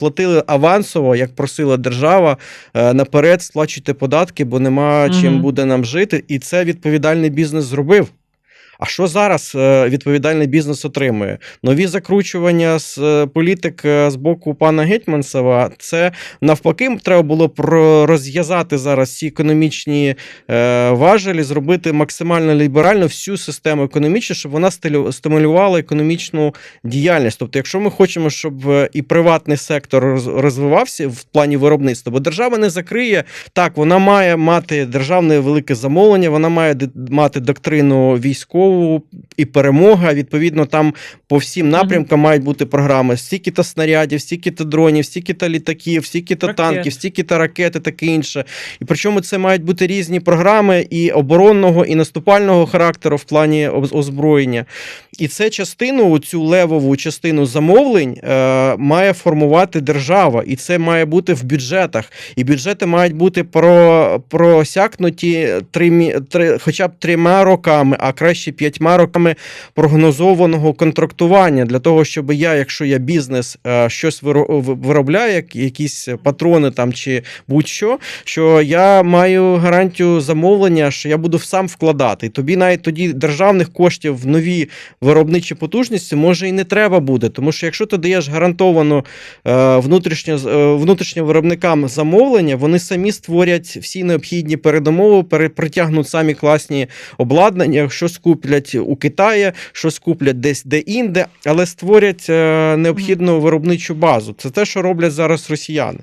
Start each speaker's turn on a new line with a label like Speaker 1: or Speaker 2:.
Speaker 1: платили авансово, як просила держава, е, наперед сплачуйте податки, бо нема
Speaker 2: угу.
Speaker 1: чим буде нам жити. І це відповідальний бізнес зробив. А що зараз е, відповідальний бізнес отримує? Нові закручування з е, політик е, з боку пана Гетьманцева. Це навпаки треба було розв'язати зараз ці економічні важелі, зробити максимально ліберально всю систему економічну, щоб вона стимулювала економічну діяльність. Тобто, якщо ми хочемо, щоб і приватний сектор роз- розвивався в плані виробництва, бо держава не закриє так, вона має мати державне велике замовлення, вона має мати доктрину військову і перемога. Відповідно, там по всім напрямкам мають бути програми: стільки-то снарядів, стільки-то дронів, стільки-то літаків, стільки-то танків, стільки-то ракет і таке інше. І причому це мають бути різні програми і оборонного, і наступального характеру в плані озброєння. І це частину, цю левову частину замовлень, е, має формувати держава, і це має бути в бюджетах. І бюджети мають бути про, просякнуті три, три, хоча б трьома роками, а краще п'ятьма роками прогнозованого контрактування для того, щоб я, якщо я бізнес, е, щось виробляю, якісь патрони там чи будь-що, що я маю гарантію замовлення, що я буду сам вкладати. Тобі навіть тоді державних коштів в нові виробничі потужності може і не треба буде. Тому що якщо ти даєш гарантовано е, внутрішньо, е, внутрішньо виробникам замовлення, вони самі створять всі необхідні передумови, пере- притягнуть самі класні обладнання, щось куплять у Китаї, щось куплять десь де-інде, але створять е, необхідну виробничу базу. Це те, що роблять зараз росіяни.